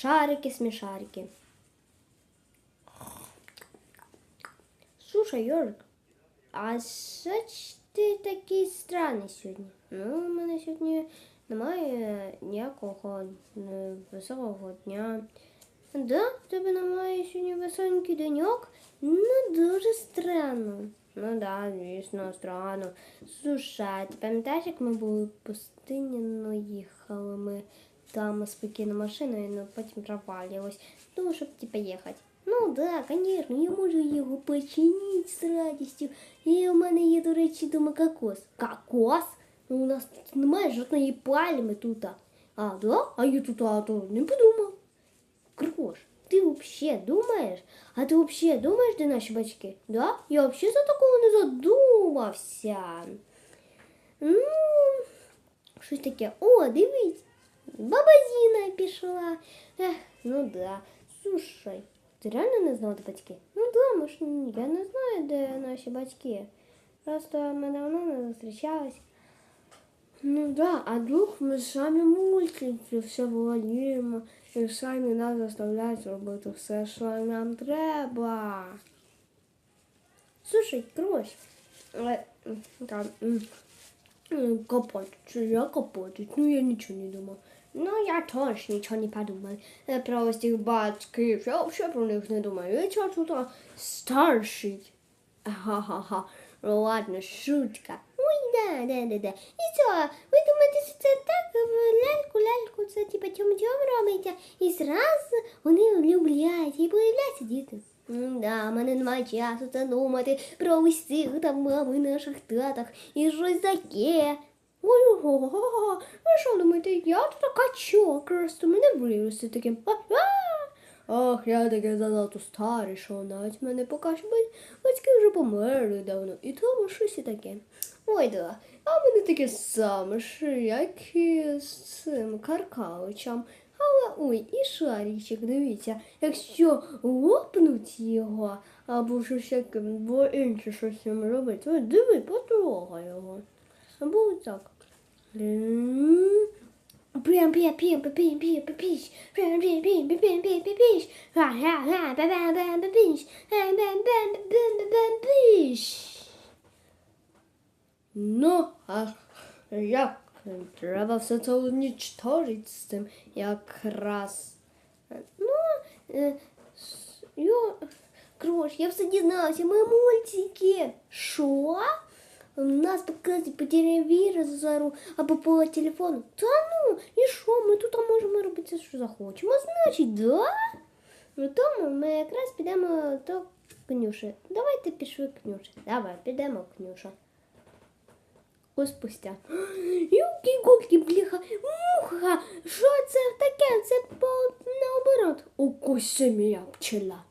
Шарики, смешарики. Слушай, Йорик, а що ти такий странний сьогодні? Ну, у мене сьогодні немає ніякого е, веселого дня. Да, в тебе немає сьогодні веселенький деньок? Ну, дуже странно. Ну да, звісно, странно. Слушай, ти пам'ятаєш, як ми були в пустині, ну їхали ми там спокійно машиною, ну потім провалилось. Ну, щоб типа їхати. Ну да, конечно, я можу його починити з радістю. І у мене є, до речі, дома кокос. Кокос? Ну, у нас тут немає жодної пальми тут. А, да? А я тут а, то не подумав. Крош, ти вообще думаєш? А ти вообще думаєш, де наші батьки? Да? Я вообще за такого не задумався. Ну, щось таке. О, дивись. Баба Зіна пішла. Ех, ну да. Слушай, ти реально не знав, де батьки? Ну да, ми ж, я не знаю, де наші батьки. Просто ми давно не зустрічались. Ну да, а вдруг ми самі мультики все володіємо і самі нас заставляють робити все, що нам треба. Слушай, Крош, е, м, там копать, чи я копатить? Ну я нічого не думав. Ну я теж нічого не подумав. Е, Про ось цих батьків, я взагалі про них не думаю. Я чого тут старший. Ну ладно, шутка. Ой, да, да, да, да. І що, ви думаєте, що це так ляльку, ляльку, це типа тьом-тьом робиться, і зразу вони влюбляються і появляються діти. Да, в мене немає часу це думати про усіх там мами наших татах і щось таке. Ой, ого, ви що думаєте, я тут качок, просто мене виросте таким. Ах, я таке занадто старий, що навіть мене бать- батьки вже померли давно. І тому щось і таке. Ой, да. А мене таке саме, що як і з цим Каркавичем. Але ой, і шарічик, дивіться, якщо лопнуть його, або щось яке, бо інше щось з ним робити, ой, диви, потрогай його. Або так. Прям пі пі пі пі пі пі піш. Прям пі пі пі пі пі пі піш. Ха ха ха ба ба ба ба піш. Ха ба ба ба ба ба піш. Ну, а як треба все це унічтожити з цим якраз. Ну, е, с- йо, Крош, я все дізнався, ми мультики. Що? У нас показують по телевізору або по телефону. Та ну, і що? Ми тут можемо робити все, що захочемо. Значить, да? Ну тому ми якраз підемо до Кнюші. Давайте пішли Кнюші. Давай, підемо Кнюша. Ось спустя. Юки гуки бляха, муха. Що це таке? Це по наоборот. Укуси моя пчела.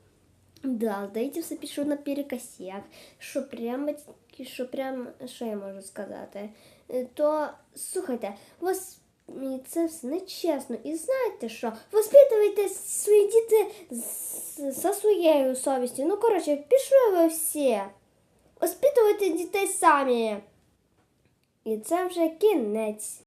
Да, здається, все пішло наперекосяк. Що прямо, що прям, що я можу сказати? Е, То, слухайте, вас це все нечесно. І знаєте що? Воспитуйте свої діти за своєю совістю. Ну, коротше, пішли ви всі. Воспитуйте дітей самі. І це вже кінець.